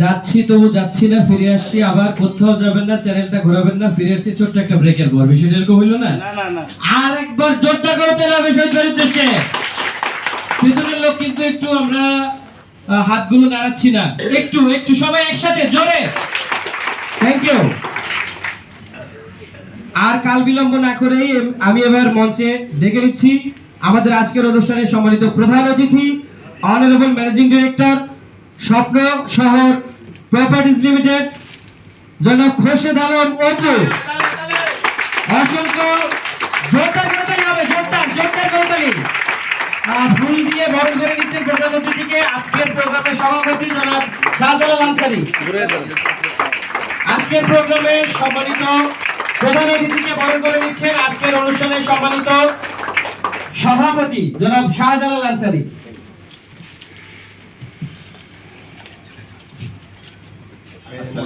যাচ্ছি তবু যাচ্ছি না ফিরে আসছি আবার কোথাও যাবেন না চ্যানেলটা ঘোরাবেন না ফিরে আসছি ছোট্ট একটা ব্রেকের পর। বিষয়টা এরকম হইল না? না না না। আর একবার জোরদার করতে হবে শহীদের উদ্দেশ্যে পিছনের লোক কিন্তু একটু আমরা হাতগুলো নাড়াচ্ছি না। একটু একটু সবাই একসাথে জোরে। থ্যাংক ইউ আর কাল বিলম্ব না করেই আমি এবার মঞ্চে ডেকে নিচ্ছি আমাদের আজকের অনুষ্ঠানের সম্মানিত প্রধান অতিথি অনারেবল ম্যানেজিং ডিরেক্টর স্বপ্ন শহর প্রপার্টিজ লিমিটেড জনাব খোরশেদ আলম অপু। হবে আজকের সভাপতি জনাব শাহজালাল আনসারি। আজকের প্রধান অতিথিকে করে আজকের সভাপতি জনাব শাহজালাল আনসারি।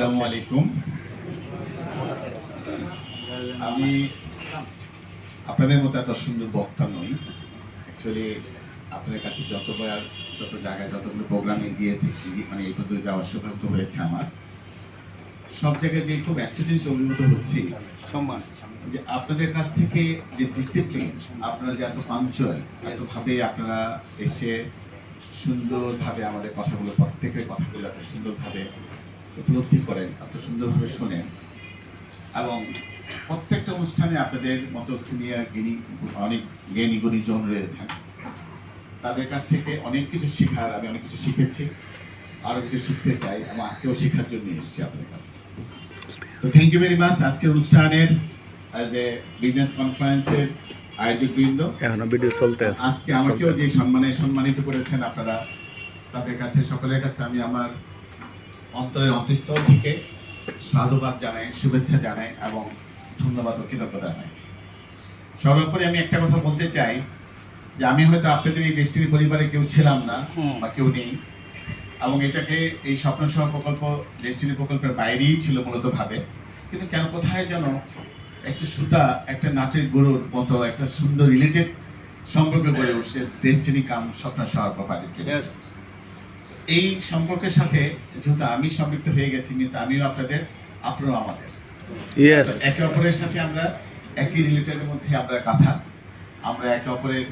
আসসালামু আলাইকুম আমি আপনাদের মতো এত সুন্দর বক্তা নই। অ্যাকচুয়ালি আপনাদের কাছে যতবার যত জায়গায় যতগুলো প্রোগ্রামে গিয়ে মানে এই পর্যন্ত যাওয়ার সৌভাগ্য হয়েছে আমার। সব জায়গায় যে খুব একটা জিনিস অভিভূত হচ্ছি সম্মান। যে আপনাদের কাছ থেকে যে ডিসিপ্লিন আপনারা যে এত পাঞ্চুয়াল এতভাবে আপনারা এসে সুন্দরভাবে আমাদের কথাগুলো প্রত্যেকের কথাগুলো এত সুন্দরভাবে উপলব্ধি করেন এত সুন্দরভাবে শোনেন। এবং প্রত্যেকটা অনুষ্ঠানে আপনাদের মতো সিনিয়র জ্ঞানী অনেক জ্ঞানী গুণীজন রয়েছেন। তাদের কাছ থেকে অনেক কিছু শেখার আমি অনেক কিছু শিখেছি আরও কিছু শিখতে চাই এবং আজকেও শেখার জন্য এসেছি আপনাদের কাছে তো থ্যাংক ইউ ভেরি মাচ আজকের অনুষ্ঠানের অ্যাজ এ বিজনেস কনফারেন্সের আয়োজক বৃন্দ এখনও ভিডিও চলতে আছে আজকে আমাকেও যে সম্মানে সম্মানিত করেছেন আপনারা তাদের কাছে সকলের কাছে আমি আমার অন্তরের অন্তঃস্থল থেকে সাধুবাদ জানাই শুভেচ্ছা জানাই এবং ধন্যবাদ ও কৃতজ্ঞতা জানাই সর্বোপরি আমি একটা কথা বলতে চাই যে আমি হয়তো আপনাদের এই দেশটির পরিবারে কেউ ছিলাম না বা কেউ নেই এবং এটাকে এই স্বপ্ন সহ প্রকল্প দেশটির প্রকল্পের বাইরেই ছিল মূলত ভাবে কিন্তু কেন কোথায় যেন একটা সুতা একটা নাচের গরুর মতো একটা সুন্দর রিলেটেড সম্পর্ক গড়ে উঠছে ডেস্টিনি কাম স্বপ্ন শহর প্রপার্টিস এই সম্পর্কের সাথে যেহেতু আমি সম্পৃক্ত হয়ে গেছি মিস আমিও আপনাদের আপনারাও আমাদের। একে অপরের সাথে আমরা একই রিলেটেডের মধ্যে আমরা কথা আমরা একে অপরের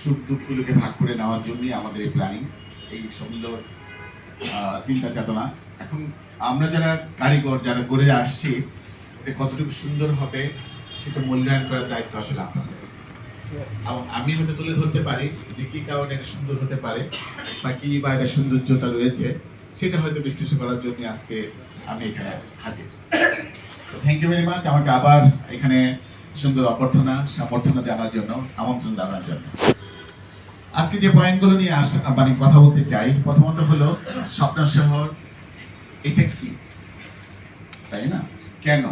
সুখ দুঃখগুলোকে ভাগ করে নেওয়ার জন্যই আমাদের এই প্ল্যানিং এই সুন্দর চিন্তা চেতনা। এখন আমরা যারা কারিগর যারা গড়ে আসছি এটা কতটুকু সুন্দর হবে সেটা মূল্যায়ন করার দায়িত্ব আসলে আপনাদের। আমি হয়তো তুলে ধরতে পারি যে কি কারণে এটা সুন্দর হতে পারে বা কি বা এটা সৌন্দর্যতা রয়েছে, সেটা হয়তো বিশ্লেষণ করার জন্য আজকে আমি এখানে হাজির। থ্যাংক ইউ ভেরি মাচ আমাকে আবার এখানে সুন্দর অভ্যর্থনা সমর্থনা জানার জন্য, আমন্ত্রণ জানার জন্য। আজকে যে পয়েন্টগুলো নিয়ে আস মানে কথা বলতে চাই, প্রথমত হলো স্বপ্ন শহর, এটা কি? তাই না? কেন?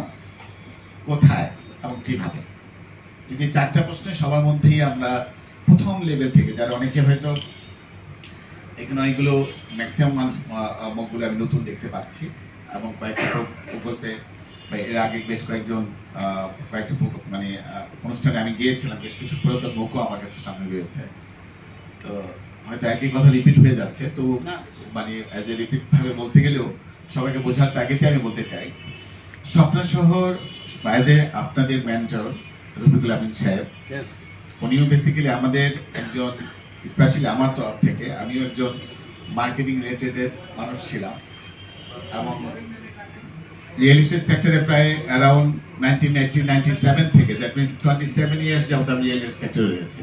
কোথায়? এবং কীভাবে? যদি চারটা প্রশ্নে সবার মধ্যেই আমরা প্রথম লেভেল থেকে যারা অনেকে হয়তো এখানে অনেকগুলো ম্যাক্সিমাম মানুষ মুখগুলো আমি নতুন দেখতে পাচ্ছি এবং কয়েকটা প্রকল্পে এর আগে বেশ কয়েকজন কয়েকটা প্রকল্প- মানে অনুষ্ঠানে আমি গিয়েছিলাম বেশ কিছু পুরাতন মুখও আমার কাছে সামনে রয়েছে তো হয়তো একই কথা রিপিট হয়ে যাচ্ছে তো না। মানে অ্যাজ এ রিপিট ভাবে বলতে গেলেও সবাইকে বোঝার তাগিদে আমি বলতে চাই স্বপ্ন শহর এ আপনাদের মেন্টর আমিন সাহেব। উনিও বেসিক্যালি আমাদের একজন স্পেশালি আমার তরফ থেকে আমিও একজন মার্কেটিং রিলেটেড মানুষ ছিলাম। এবং রিয়েল এস্টেট সেক্টরে প্রায় অ্যারাউন্ড নাইনটিন নাইনটি সেভেন থেকে that means twenty seven years যাবত আমি রিয়েল এস্টেট সেক্টরে রয়েছি।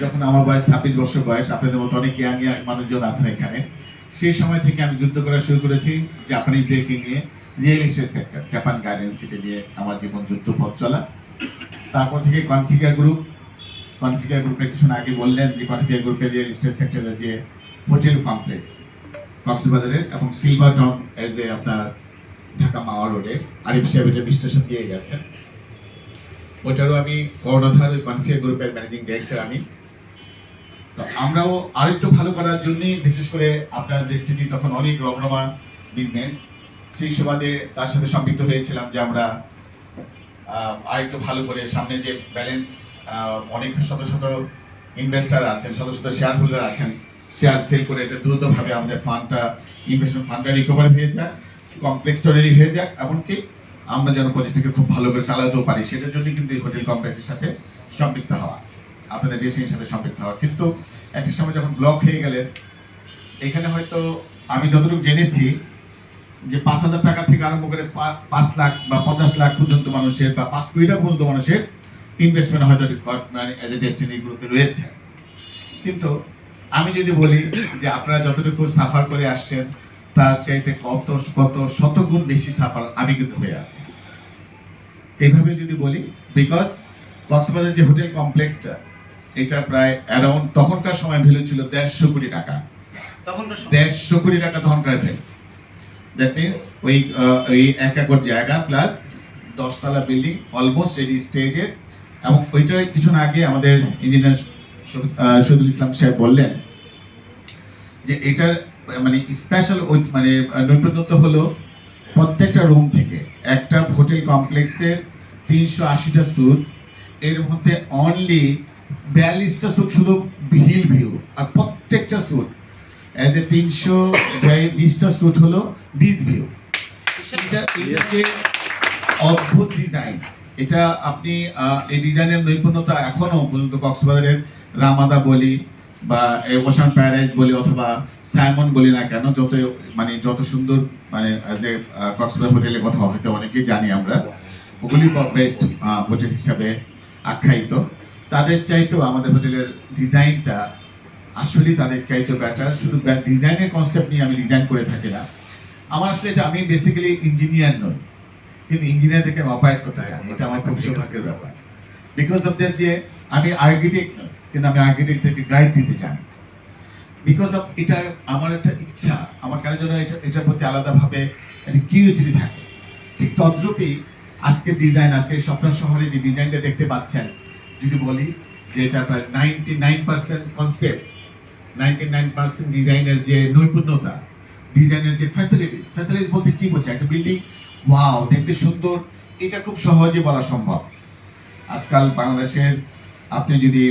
যখন আমার বয়স ছাব্বিশ বছর বয়স আপনাদের মতো অনেক ইয়াং ইয়াং মানুষজন আছেন এখানে। সেই সময় থেকে আমি যুদ্ধ করা শুরু করেছি জাপানিজদেরকে নিয়ে real estate sector Japan garden city নিয়ে আমার জীবন যুদ্ধ পথ চলা। তারপর থেকে কনফিগার গ্রুপ কনফিগার গ্রুপের কিছু আগে বললেন যে কনফিগার গ্রুপের রিয়েল এস্টেট সেক্টরের যে হোটেল কমপ্লেক্স কক্সবাজারের এবং সিলভার টাউন এজ এ আপনার ঢাকা মাওয়া রোডে আরিফ সাহেবের যে বিশ্লেষণ দিয়ে গেছেন। ওইটারও আমি কর্ণধার ওই কনফিগার গ্রুপের ম্যানেজিং ডিরেক্টর আমি। তো আমরাও আরেকটু ভালো করার জন্যই বিশেষ করে আপনার দেশটি তখন অনেক রমরমান বিজনেস সেই সুবাদে তার সাথে সম্পৃক্ত হয়েছিলাম যে আমরা আরেকটু ভালো করে সামনে যে ব্যালেন্স অনেক শত শত ইনভেস্টার আছেন, শত শত শেয়ার হোল্ডার আছেন শেয়ার সেল করে এটা দ্রুতভাবে আমাদের ফান্ডটা ইনভেস্টমেন্ট ফান্ডটা রিকভার হয়ে যায় কমপ্লেক্স রেডি হয়ে যাক, এমনকি আমরা যেন প্রজেক্টটাকে খুব ভালো করে চালাতেও পারি, সেটার জন্য কিন্তু এই হোটেল কমপ্লেক্সের সাথে সম্পৃক্ত হওয়া, আপনাদের ডেস্টিনির সাথে সম্পৃক্ত হওয়া। কিন্তু একটা সময় যখন ব্লক হয়ে গেলেন, এখানে হয়তো আমি যতটুকু জেনেছি যে পাঁচ হাজার টাকা থেকে আরম্ভ করে পাঁচ লাখ বা পঞ্চাশ লাখ পর্যন্ত মানুষের বা পাঁচ কোটি টাকা পর্যন্ত মানুষের ইনভেস্টমেন্ট হয়তো এজ এ ডেস্টিনি গ্রুপে রয়েছে। কিন্তু আমি যদি বলি যে আপনারা যতটুকু সাফার করে আসছেন তার চাইতে কত কত শতগুণ বেশি সাফার আমি কিন্তু হয়ে আছি। এইভাবে যদি বলি বিকজ কক্সবাজার যে হোটেল কমপ্লেক্সটা এটা প্রায় অ্যারাউন্ড তখনকার সময় ভ্যালু ছিল দেড়শো কোটি টাকা। দেড়শো কোটি টাকা তখনকার ভ্যালু দ্যাট মিনস ওই ওই এক একর জায়গা প্লাস দশতলা বিল্ডিং অলমোস্ট রেডি স্টেজে এবং ওইটার কিছুক্ষণ আগে আমাদের ইঞ্জিনিয়ার শহীদুল ইসলাম সাহেব বললেন যে এটার মানে স্পেশাল ওই মানে আহ, নৈপুণ্যতা হলো প্রত্যেকটা রুম থেকে একটা হোটেল কমপ্লেক্সের তিনশো আশিটা স্যুট এর মধ্যে অনলি বিয়াল্লিশটা স্যুট শুধু হিল ভিউ আর প্রত্যেকটা স্যুট অ্যাজ এ তিনশো বিশটা স্যুট হলো বিচ ভিউ এটা যে অদ্ভুত ডিজাইন এটা আপনি এই ডিজাইনের নৈপুণ্যতা এখনও পর্যন্ত কক্সবাজারের রামাদা বলি বা ওশান প্যারাডাইজ বলি অথবা সাইমন বলি না কেন, যত মানে যত সুন্দর মানে যে কক্সবাজার হোটেলের কথা হয়তো অনেকেই জানি আমরা, ওগুলি বেস্ট হোটেল হিসাবে আখ্যায়িত। তাদের চাইতেও আমাদের হোটেলের ডিজাইনটা আসলে তাদের চাইতেও ব্যাটার শুধু ডিজাইনের কনসেপ্ট নিয়ে আমি ডিজাইন করে থাকি না। আমার আসলে এটা, আমি বেসিক্যালি ইঞ্জিনিয়ার নই। কিন্তু ইঞ্জিনিয়ারদেরকে আমি অপারেট করতে চাই, এটা আমার খুব সৌভাগ্যের ব্যাপার। বিকজ অফ দ্যাট যে, আমি আর্কিটেক্ট কিন্তু আমি আর্কিটেক্টদেরকে গাইড দিতে চাই। বিকজ অফ এটা, আমার একটা ইচ্ছা, আমার কারণে জন্য এটা, এটার প্রতি আলাদাভাবে একটা কিউরিয়াসিটি থাকে। ঠিক তদ্রূপই আজকের ডিজাইন আজকে স্বপ্ন শহরে যে ডিজাইনটা দেখতে পাচ্ছেন, যদি বলি যে এটা প্রায় ninety nine percent concept ninety nine percent ডিজাইনের যে নৈপুণ্যতা ডিজাইনের যে ফ্যাসিলিটিস ফ্যাসিলিটিস বলতে কি বোঝায়? একটা বিল্ডিং ওয়াও দেখতে সুন্দর, এটা খুব সহজে বলা সম্ভব। আজকাল বাংলাদেশের আপনি যদি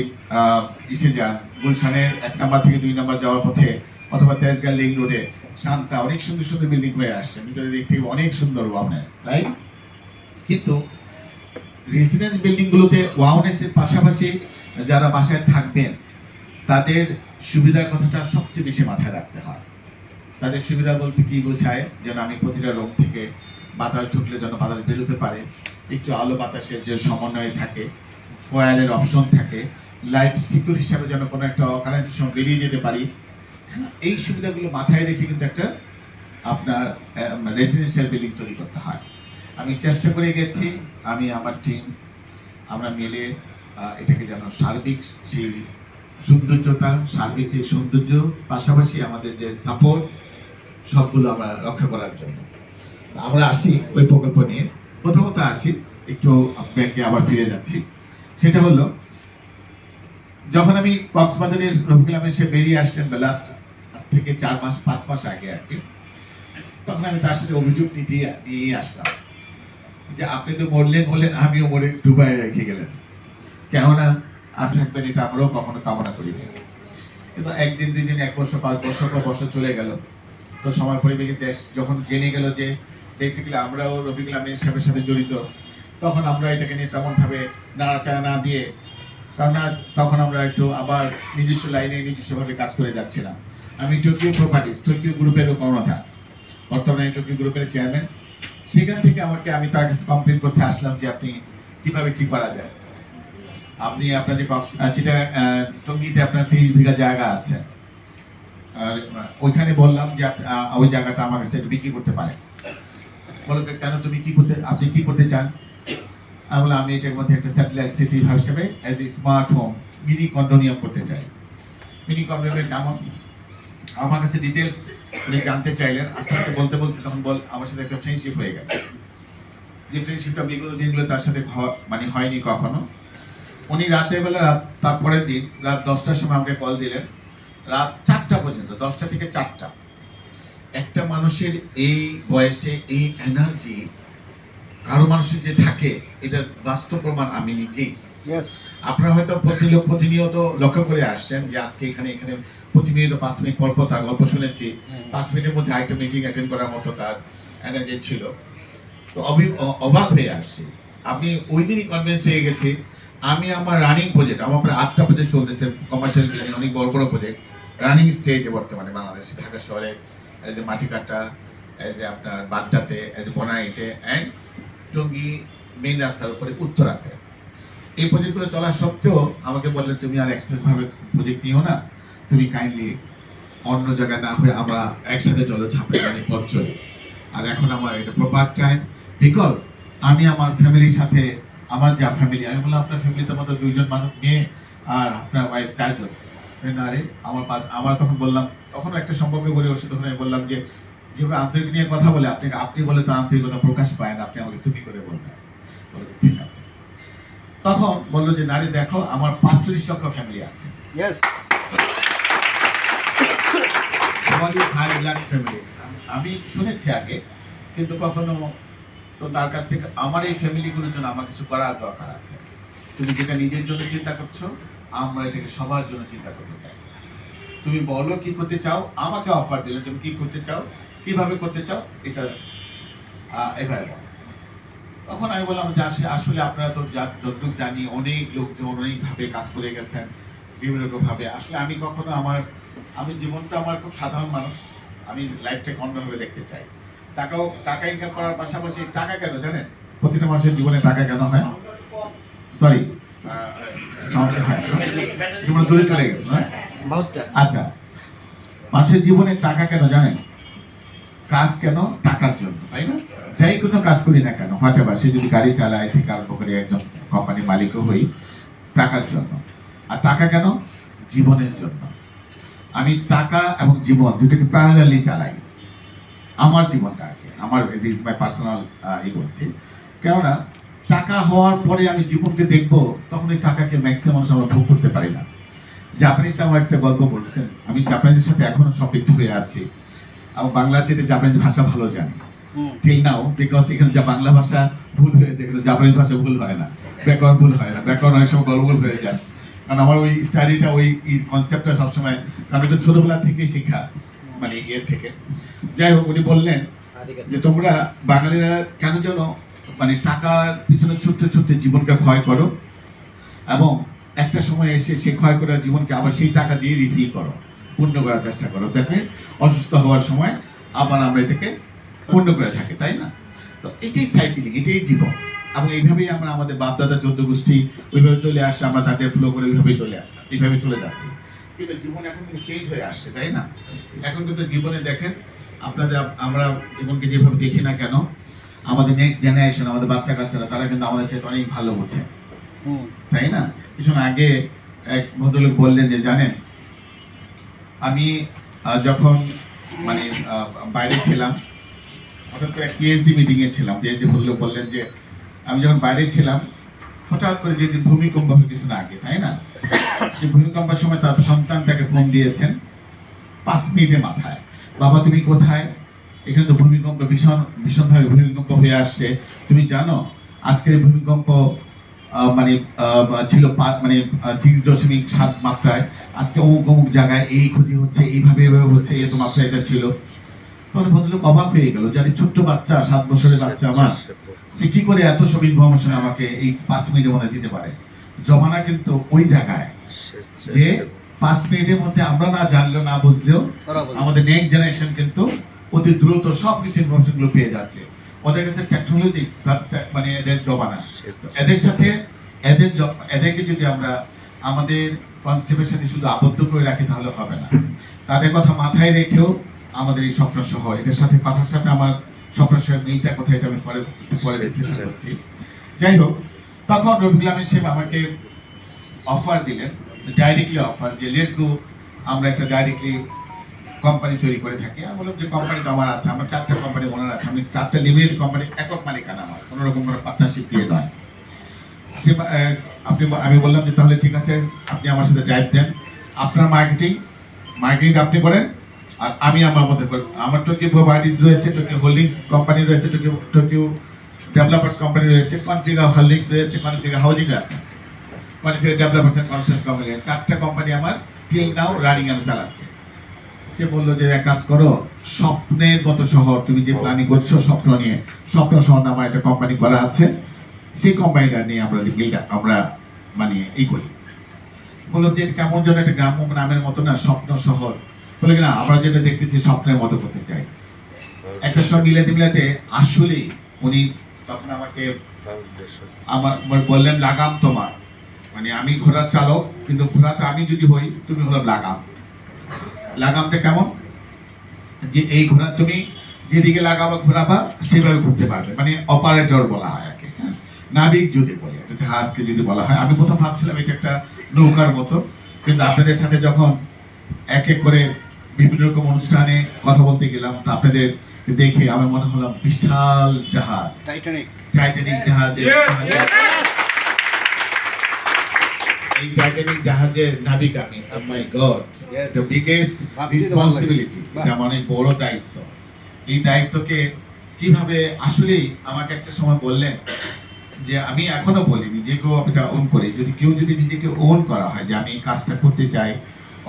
ইসে যান, গুলশানের এক নাম্বার থেকে দুই নাম্বার যাওয়ার পথে, অথবা তেজগাঁ লিং রোডে, শান্তা, অনেক সুন্দর সুন্দর বিল্ডিং হয়ে আসছে ভিতরে দেখতে অনেক সুন্দর ওয়াওনেস রাইট কিন্তু রেসিডেন্স বিল্ডিং গুলোতে ওয়াওনেসের পাশাপাশি যারা বাসায় থাকবেন তাদের সুবিধার কথাটা সবচেয়ে বেশি মাথায় রাখতে হয়। তাদের সুবিধা বলতে কি বোঝায়? যেন আমি প্রতিটা রোগ থেকে বাতাস ঢুকলে যেন বাতাস বেরোতে পারে। একটু আলো বাতাসের যে সমন্বয় থাকে, ফয়ারের অপশন থাকে, লাইফ সিকিউর হিসাবে যেন কোনো একটা অকারেন্সের সময় বেরিয়ে যেতে পারি। এই সুবিধাগুলো মাথায় রেখে কিন্তু একটা আপনার রেসিডেন্সিয়াল বিল্ডিং তৈরি করতে হয়। আমি চেষ্টা করে গেছি, আমি, আমার টিম আমরা মিলে এটাকে যেন সার্বিক সেই সৌন্দর্যতা, সার্বিক যে সৌন্দর্য, পাশাপাশি আমাদের যে সাপোর্ট সবগুলো আমরা রক্ষা করার জন্য। আমরা আসি ওই প্রকল্প নিয়ে। প্রথমত আসি, একটু ব্যাংকে আবার ফিরে যাচ্ছি। সেটা হলো, যখন আমি কক্সবাজারের রফিকুল আহমেদ সে বেরিয়ে আসলেন লাস্ট আজ থেকে চার মাস, পাঁচ মাস আগে আর কি, তখন আমি তার সাথে অভিযোগ নিতে নিয়ে আসলাম যে, আপনি তো মরলেন, বললেন, আমিও মরে ডুবাই রেখে গেলেন। কেননা আপনি থাকবেন এটা আমরাও কখনো কামনা করি না কিন্তু একদিন, দুই দিন, এক বছর, পাঁচ বছর পর বছর চলে গেল। তো সময় পরিবেশে দেশ যখন জেনে গেল যে বেসিক্যালি আমরাও রবিকুল আমিনের সাহেবের সাথে জড়িত, তখন আমরা এটাকে নিয়ে তেমনভাবে নাড়াচাড়া না দিয়ে, কারণ তখন আমরা একটু আবার নিজস্ব লাইনে নিজস্বভাবে কাজ করে যাচ্ছিলাম। আমি টোকিও প্রপার্টিস, টোকিও গ্রুপেরও কর্ণধার, বর্তমানে টোকিও গ্রুপের চেয়ারম্যান সেখান থেকে আমাকে আমি তার কাছে কমপ্লেন করতে আসলাম যে আপনি কীভাবে কি করা যায়। আপনি আপনার যে যেটা টঙ্গীতে আপনার তিরিশ বিঘা জায়গা আছে। আর ওইখানে বললাম যে ওই জায়গাটা আমার কাছে বিক্রি করতে পারে বলো কেন তুমি কি করতে, আপনি কি করতে চান? আমি বললাম, আমি এটার মধ্যে একটা স্যাটেলাইট সিটি হিসেবে as a smart home mini condominium করতে চাই। মিনি কন্ডোনিয়ামের কেমন আমার কাছে ডিটেলস উনি জানতে চাইলেন। আস্তে আস্তে বলতে বলতে তখন বল, আমার সাথে একটা ফ্রেন্ডশিপ হয়ে গেল। যে ফ্রেন্ডশিপটা বিগত দিনগুলো তার সাথে মানে হয়নি কখনো। উনি রাতের বেলা রাত তারপরের দিন রাত দশটার সময় আমাকে কল দিলেন। রাত চারটা পর্যন্ত দশটা থেকে চারটা। একটা মানুষের এই বয়সে এই এনার্জি কারও মানুষের যে থাকে এটার বাস্তব প্রমাণ আমি নিজেই. আপনারা হয়তো প্রতিলোক প্রতিনিয়ত লক্ষ্য করে আসছেন যে আজকে এখানে এখানে প্রতিনিয়ত পাঁচ মিনিট পর পর তার গল্প শুনেছি। পাঁচ মিনিটের মধ্যে আরেকটা মিটিং অ্যাটেন্ড করার মতো তার এনার্জি ছিল। তো অবি- অবাক হয়ে আসছি। আমি ওই দিনই কনভিন্স হয়ে গেছি আমি আমার রানিং প্রজেক্ট আমার প্রায় আটটা প্রজেক্ট চলতেছে কমার্শিয়াল বিল্ডিং অনেক বড় বড় প্রজেক্ট রানিং স্টেজে বর্তমানে বাংলাদেশে, ঢাকা শহরে, এই যে মাটিকাটা, এই যে আপনার বাড্ডাতে এই যে বনানীতে অ্যান্ড টঙ্গি মেইন রাস্তার উপরে উত্তরাতে। এই প্রজেক্টগুলো চলা সত্ত্বেও আমাকে বললেন, তুমি আর এক্সপ্রেস ভাবে প্রজেক্ট নিও না। তুমি কাইন্ডলি অন্য জায়গায় না হয়ে আমরা একসাথে চলো ঝাঁপে গাড়ি পথ চলি। আর এখন আমার এটা প্রপার টাইম বিকজ আমি আমার ফ্যামিলির সাথে আমার যা ফ্যামিলি আমি বললাম আপনার ফ্যামিলিতে মতো দুইজন মানুষ মেয়ে আর আপনার ওয়াইফ চারজন। না রে আমার আমার তখন বললাম তখন একটা সম্পর্ক গড়ে বসে তখন আমি বললাম যে যেভাবে আন্তরিক নিয়ে কথা বলে আপনি আপনি বলে তো আন্তরিকতা প্রকাশ পায় না আপনি আমাকে তুমি করে বলবেন। বলে, ঠিক আছে। তখন বলল যে নারী দেখো আমার পাঁচচল্লিশ লক্ষ ফ্যামিলি আছে। ফ্যামিলি আমি শুনেছি আগে কিন্তু কখনো তো তার কাছ থেকে আমার এই ফ্যামিলিগুলোর জন্য আমার কিছু করার দরকার আছে। তুমি যেটা নিজের জন্য চিন্তা করছ, আমরা এটাকে সবার জন্য চিন্তা করতে চাই। তুমি বলো কি করতে চাও, আমাকে অফার দিলে তুমি কি করতে চাও, কীভাবে করতে চাও, এটা এভাবে। তখন আমি বললাম যে আসলে আপনারা তো যতটুকু জানি অনেক লোকজন অনেকভাবে কাজ করে গেছেন, বিভিন্ন রকমভাবে। আসলে আমি কখনো আমার আমি জীবনটা আমার খুব সাধারণ মানুষ। আমি লাইফটাকে অন্যভাবে দেখতে চাই। টাকাও টাকা ইনকাম করার পাশাপাশি টাকা কেন জানেন? প্রতিটা মানুষের জীবনে টাকা কেন হয়? সরি হয়। দূরে চলে গেছে আচ্ছা। মানুষের জীবনে টাকা কেন জানেন? কাজ কেন? টাকার জন্য তাই না? যাই কোনো কাজ করি না কেন বা সে যদি গাড়ি চালায় থেকে আরম্ভ করে একজন কোম্পানির মালিকও হই টাকার জন্য। আর টাকা কেন? জীবনের জন্য। আমি টাকা এবং জীবন দুটোকে প্যারালালি চালাই। আমার জীবনটা আর কি। আমার ইজ মাই পার্সোনাল ই বলছি। কেননা টাকা হওয়ার পরে আমি জীবনকে দেখব তখন এই টাকাকে ম্যাক্সিমাম আমরা ভোগ করতে পারি না। জাপানিজ আমার একটা গল্প বলছেন। আমি জাপানিজের সাথে এখনও সম্পৃক্ত হয়ে আছি। এবং বাংলা চেয়ে জাপানিজ ভাষা ভালো জানি। টিল নাও বিকজ এখানে যা বাংলা ভাষা ভুল হয়েছে কিন্তু জাপানিজ ভাষা ভুল হয় না। ব্যাকরণ ভুল হয় না। ব্যাকরণ অনেক সময় গল্পগুল হয়ে যায়। কারণ আমার ওই স্টাডিটা ওই কনসেপ্টটা সবসময় কারণ এটা ছোটবেলা থেকেই শেখা মানে ইয়ে থেকে। যাই হোক উনি বললেন যে তোমরা বাঙালিরা কেন যেন মানে টাকার পিছনে ছুটতে ছুটতে জীবনকে ক্ষয় করো এবং একটা সময় এসে সে ক্ষয় করা জীবনকে আবার সেই টাকা দিয়ে রিপি করো পূর্ণ করার চেষ্টা করো। দেখবে অসুস্থ হওয়ার সময় আবার আমরা এটাকে পূর্ণ করে থাকি তাই না? তো এটাই সাইকেলিং এটাই জীবন। এবং এইভাবেই আমরা আমাদের বাপদাদা চোদ্দ গোষ্ঠী ওইভাবে চলে আসছে আমরা তাদের ফ্লো করে ওইভাবে চলে আস- এইভাবে চলে যাচ্ছি। কিন্তু জীবন এখন কিন্তু চেঞ্জ হয়ে আসছে তাই না? এখন কিন্তু জীবনে দেখেন আপনাদের আমরা জীবনকে যেভাবে দেখি না কেন আমাদের নেক্সট জেনারেশন আমাদের বাচ্চা কাচ্চারা তারা কিন্তু আমাদের চাইতে অনেক ভালো বোঝে। তাই না? কিছুক্ষণ আগে এক ভদ্রলোক বললেন যে জানেন আমি যখন মানে বাইরে ছিলাম হঠাৎ করে পিএইচডি মিটিং এ ছিলাম। পিএইচডি ভদ্রলোক বললেন যে আমি যখন বাইরে ছিলাম হঠাৎ করে যেদিন ভূমিকম্প হলো কিছুদিন আগে, তাই না? সেই ভূমিকম্পের সময় তার সন্তান তাকে ফোন দিয়েছেন পাঁচ মিনিটের মাথায়। বাবা, তুমি কোথায়? এখানে তো ভূমিকম্প ভীষণ, ভীষণভাবে ভূমিকম্প হয়ে আসছে। তুমি জানো, আজকের ভূমিকম্প মানে ছিল মানে সিক্স দশমিক সাত মাত্রায়। আজকে অমুক অমুক জায়গায় এই ক্ষতি হচ্ছে, এইভাবে এভাবে হচ্ছে এত মাত্রা এটা ছিল। তখন ভদ্রলোক অবাক হয়ে গেল জানি ছোট্ট বাচ্চা সাত বছরের বাচ্চা আমার। সে কি করে এত সব ইনফরমেশন আমাকে এই পাঁচ মিনিটের মধ্যে দিতে পারে? জমানা কিন্তু ওই জায়গায় যে পাঁচ মিনিটের মধ্যে আমরা না জানলেও না বুঝলেও আমাদের নেক্সট জেনারেশন কিন্তু অতি দ্রুত সব কিছু ইনফরমেশনগুলো পেয়ে যাচ্ছে। ওদের কাছে টেকনোলজি মানে এদের জমানা। এদের সাথে এদের এদেরকে যদি আমরা আমাদের কনসেপ্টের সাথে শুধু আবদ্ধ করে রাখি তাহলে হবে না। তাদের কথা মাথায় রেখেও আমাদের এই স্বপ্ন শহর এটার সাথে কথার সাথে আমার স্বপ্ন শহর মিলটা কোথায় এটা আমি পরে পরে বিশ্লেষণ করছি। যাই হোক তখন আমিন সাহেব আমাকে অফার দিলেন ডাইরেক্টলি অফার যে লেটস গো আমরা একটা ডাইরেক্টলি কোম্পানি তৈরি করে থাকি। আমি বললাম যে কোম্পানি তো আমার আছে আমার চারটা কোম্পানি ওনার আছে। আমি চারটা লিমিটেড কোম্পানি একক মালিকানা আমার কোনো রকম কোনো পার্টনারশিপ দিয়ে নয়। সে আপনি আমি বললাম যে তাহলে ঠিক আছে আপনি আমার সাথে ড্রাইভ দেন। আপনার মার্কেটিং মার্কেটিং আপনি করেন আর আমি আমার মধ্যে আমার টোকিও প্রপার্টিজ রয়েছে টোকিও হোল্ডিংস কোম্পানি রয়েছে টোকিও টোকিও ডেভেলপার্স কোম্পানি রয়েছে কনফিগা হোল্ডিংস রয়েছে কনফিগা হাউজিং আছে। Configa developers and construction company চারটা কোম্পানি আমার টিল নাও রানিং আমি চালাচ্ছি। সে বলল যে, এক কাজ করো, স্বপ্নের মতো শহর, তুমি যে প্ল্যানিং করছ স্বপ্ন নিয়ে, স্বপ্ন শহর নামে একটা কোম্পানি করা আছে, সেই কোম্পানিটা নিয়ে আমরা ডিলটা আমরা মানে এই করি। বলল যে কেমন যেন একটা গ্রাম্য নামের মতো না, স্বপ্ন শহর। বলে না, আমরা যেটা দেখতেছি স্বপ্নের মতো করতে চাই। একটা সব মিলাতে মিলাতে আসলেই উনি তখন আমাকে আমার আমার বললেন, লাগাম তোমার। মানে আমি ঘোড়ার চালক, কিন্তু ঘোড়াটা আমি যদি হই, তুমি হলো লাগাম। লাগামটা কেমন? যে এই ঘোড়া তুমি যেদিকে লাগাবা, ঘোরাবা, সেভাবে ঘুরতে পারবে। মানে অপারেটর বলা হয় আর কি হ্যাঁ? নাবিক যদি বলে জাহাজকে যদি বলা হয়। আমি প্রথম ভাবছিলাম এটা একটা নৌকার মতো, কিন্তু আপনাদের সাথে যখন এক এক করে বিভিন্ন রকম অনুষ্ঠানে কথা বলতে গেলাম তো আপনাদের দেখে আমার মনে হলো বিশাল জাহাজ। টাইটানিক টাইটানিক জাহাজে এই টাইটানিক জাহাজের নাবিক আমি। My God the biggest. Responsibility অনেক বড় দায়িত্ব। এই দায়িত্বকে কীভাবে আসলেই আমাকে একটা সময় বললেন যে আমি এখনও বলি নিজেকেও এটা ওন করি। যদি কেউ যদি নিজেকে ওন করা হয় যে আমি এই কাজটা করতে চাই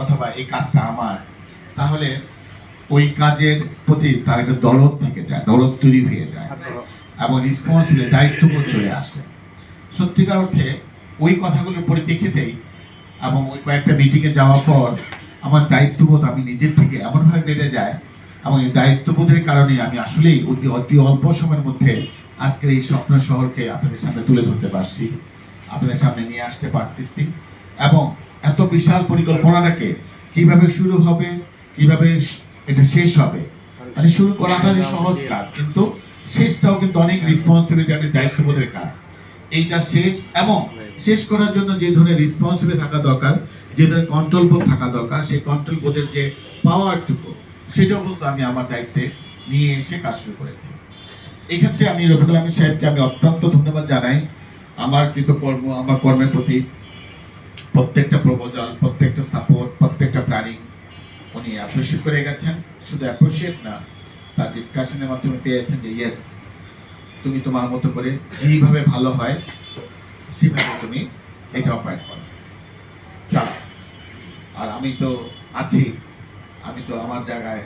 অথবা এই কাজটা আমার তাহলে ওই কাজের প্রতি তার একটা দরদ থেকে যায় দরদ তৈরি হয়ে যায়। এবং রেসপন্সিবিলিটি দায়িত্ববোধ চলে আসে। সত্যিকার অর্থে ওই কথাগুলোর পরিপ্রেক্ষিতেই এবং ওই কয়েকটা মিটিংয়ে যাওয়ার পর আমার দায়িত্ববোধ আমি নিজের থেকে এমনভাবে বেড়ে যায় এবং এই দায়িত্ববোধের কারণে আমি আসলেই অতি অতি অল্প সময়ের মধ্যে আজকের এই স্বপ্ন শহরকে আপনাদের সামনে তুলে ধরতে পারছি আপনাদের সামনে নিয়ে আসতে পারতেছি এবং এত বিশাল পরিকল্পনাটাকে কীভাবে শুরু হবে কীভাবে এটা শেষ হবে? মানে শুরু করাটা যে সহজ কাজ কিন্তু শেষটাও কিন্তু অনেক রেসপন্সিবিলিটি অনেক দায়িত্ববোধের কাজ। এইটা শেষ এবং শেষ করার জন্য যে ধরনের রেসপন্সিবল থাকা দরকার যে ধরনের কন্ট্রোল বোধ থাকা দরকার সেই কন্ট্রোল বোধের যে পাওয়ারটুকু সেটাও কিন্তু আমি আমার দায়িত্বে নিয়ে এসে কাজ শুরু করেছি। এক্ষেত্রে আমি রফিকুল আহমেদ সাহেবকে আমি অত্যন্ত ধন্যবাদ জানাই। আমার কৃতকর্ম আমার কর্মের প্রতি প্রত্যেকটা প্রপোজাল প্রত্যেকটা সাপোর্ট প্রত্যেকটা প্ল্যানিং উনি অ্যাপ্রিসিয়েট করে গেছেন, শুধু অ্যাপ্রিসিয়েট না, তার ডিসকাশনের মাধ্যমে পেয়েছেন যে ইয়েস তুমি তোমার মতো করে যেইভাবে ভালো হয়, সেভাবে তুমি এটা অপারেট করো। চালাও আর আমি তো আছি, আমি তো আমার জায়গায়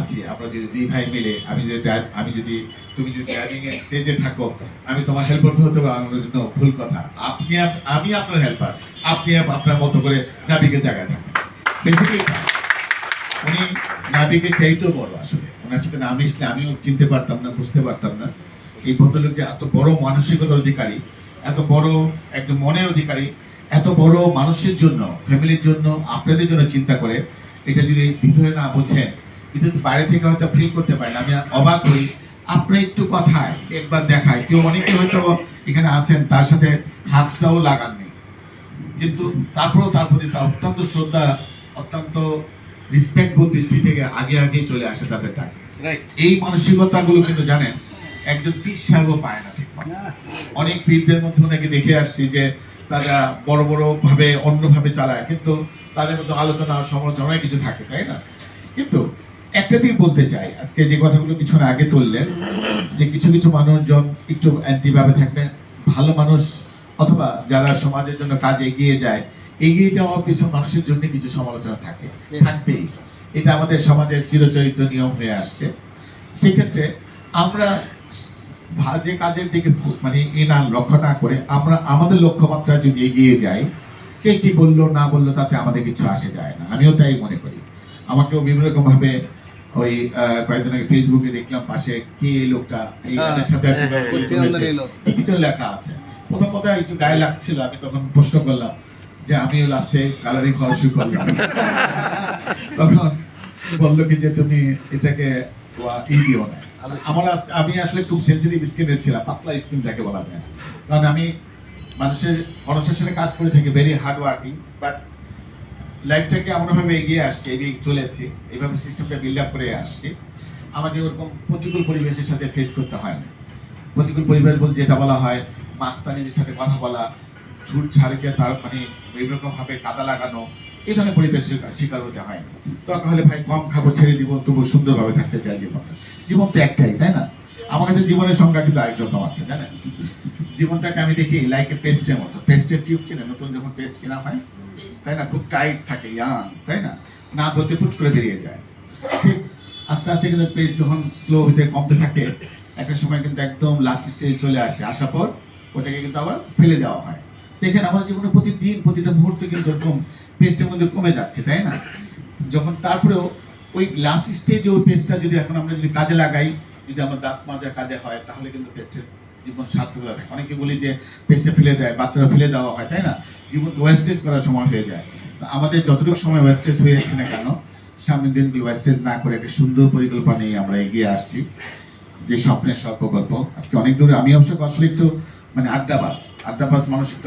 আছি। আমরা যদি দুই ভাই মিলে, আমি যদি আমি যদি, তুমি যদি ড্রাইভিং এর স্টেজে থাকো, আমি তোমার হেল্পার হতে পারব। আমার জন্য ভুল কথা। আপনি আমি আপনার হেল্পার আপনি আপনার মতো করে নাবিকের জায়গায় থাকেন। বেসিক্যালি উনি নাবিকের চাইতেও বড় আসলে। ওনার সাথে না মিশলে আমিও চিনতে পারতাম না, বুঝতে পারতাম না। এই ভদ্রলোক যে এত বড় মানসিকতার অধিকারী, এত বড় একজন মনের অধিকারী, এত বড় মানুষের জন্য, ফ্যামিলির জন্য, আপনাদের জন্য চিন্তা করে, এটা যদি ভিতরে না বোঝেন কিন্তু বাইরে থেকে হয়তো ফিল করতে পারেন। আমি অবাক হই। আপনি একটু কথায় একবার দেখায়। কেউ অনেকে হয়তো এখানে আছেন, তার সাথে হাতটাও লাগাননি। কিন্তু তারপরেও তার প্রতি অত্যন্ত শ্রদ্ধা, অত্যন্ত রিসপেক্টফুল দৃষ্টি থেকে আগে আগে চলে আসে তাদের ডাকে। এই মানসিকতাগুলো কিন্তু জানেন একজন পীর সাহেবও পায় না ঠিক। অনেক পীরদের মধ্যে ওনাকে দেখে আসছি যে তারা বড় বড় ভাবে অন্যভাবে চালায় কিন্তু তাদের মধ্যে আলোচনা সমালোচনা কিছু থাকে তাই না? কিন্তু একটা দিক বলতে চাই আজকে যে কথাগুলো পিছনে আগে তুললেন যে কিছু কিছু মানুষজন একটু অ্যান্টি ভাবে থাকবেন ভালো মানুষ অথবা যারা সমাজের জন্য কাজ এগিয়ে যায় এগিয়ে যাওয়া কিছু মানুষের জন্য কিছু সমালোচনা থাকে। থাকবেই। এটা আমাদের সমাজের চিরচরিত্র নিয়ম হয়ে আসছে। সেক্ষেত্রে আমরা যে কাজের দিকে মানে এ না লক্ষ্য না করে আমরা আমাদের লক্ষ্যমাত্রা যদি এগিয়ে যাই কে কি বলল না বলল তাতে আমাদের কিছু আসে যায় না। আমিও তাই মনে করি। আমাকেও বিভিন্ন রকম ভাবে ওই কয়েকদিন আগে ফেসবুকে দেখলাম পাশে কে এই লোকটা এই হ্যাঁ, সাথে হ্যাঁ, হ্যাঁ, লেখা আছে। প্রথম কথা একটু গায়ে লাগছিল আমি তখন প্রশ্ন করলাম যে আমিও লাস্টে কালারিং করা শুরু করলাম। তখন বলল কি যে তুমি এটাকে ই দিও না। আমার আমি আসলে খুব সেন্সিটিভ স্কিনের ছিলাম পাতলা স্কিন যাকে বলা যায় কারণ আমি মানুষের অনুশাসনে কাজ করে থাকি ভেরি হার্ড ওয়ার্কিং বাট লাইফটাকে এমনভাবে এগিয়ে আসছে এগিয়ে চলেছে এইভাবে সিস্টেমটা বিল্ড আপ করে আসছে আমাকে ওরকম প্রতিকূল পরিবেশের সাথে ফেস করতে হয় না। প্রতিকূল পরিবেশ বলতে যেটা বলা হয় মাস্তানিদের সাথে কথা বলা ঝুট ঝাড়কে তার মানে বিভিন্ন রকম ভাবে কাদা লাগানো, এই ধরনের পরিবেশের শিকার হতে হয়। না তখন হলে ভাই কম খাব, ছেড়ে দিব, তবু সুন্দরভাবে থাকতে চাই জীবনটা। জীবন তো একটাই, তাই না? আমার কাছে জীবনের সংজ্ঞা কিন্তু আরেক রকম আছে জানেন জীবনটাকে আমি দেখি লাইক এ পেস্টের মতো। পেস্টের টিউব চেনে নতুন যখন পেস্ট কেনা হয়, তাই না? খুব টাইট থাকে ইয়াং তাই না? না ধরতে পুট করে বেরিয়ে যায়। ঠিক আস্তে আস্তে কিন্তু পেস্ট যখন স্লো হইতে কমতে থাকে, একটা সময় কিন্তু একদম লাস্ট স্টেজে চলে আসে। আসার পর ওটাকে কিন্তু আবার ফেলে দেওয়া হয়। দেখেন আমাদের জীবনে প্রতিদিন প্রতিটা মুহূর্তে কিন্তু এরকম পেস্টের মধ্যে কমে যাচ্ছে, তাই না? যখন তারপরেও ওই লাস্ট স্টেজে ওই পেস্টটা যদি এখন আমরা যদি কাজে লাগাই, যদি আমার দাঁত মাজা কাজে হয়, তাহলে কিন্তু পেস্টের জীবন সার্থকতা থাকে অনেকে বলি যে পেস্টে ফেলে দেয়, বাচ্চারা ফেলে দেওয়া হয়, তাই না? জীবন ওয়েস্টেজ করার সময় হয়ে যায়। তো আমাদের যতটুকু সময় ওয়েস্টেজ হয়ে যাচ্ছে না কেন, সামনের দিনগুলো ওয়েস্টেজ না করে একটা সুন্দর পরিকল্পনা নিয়ে আমরা এগিয়ে আসছি। যে স্বপ্নের সব প্রকল্প আজকে অনেক দূরে, আমি অবশ্য আসলে একটু মানে আড্ডাবাজ। আড্ডাবাজ মানুষ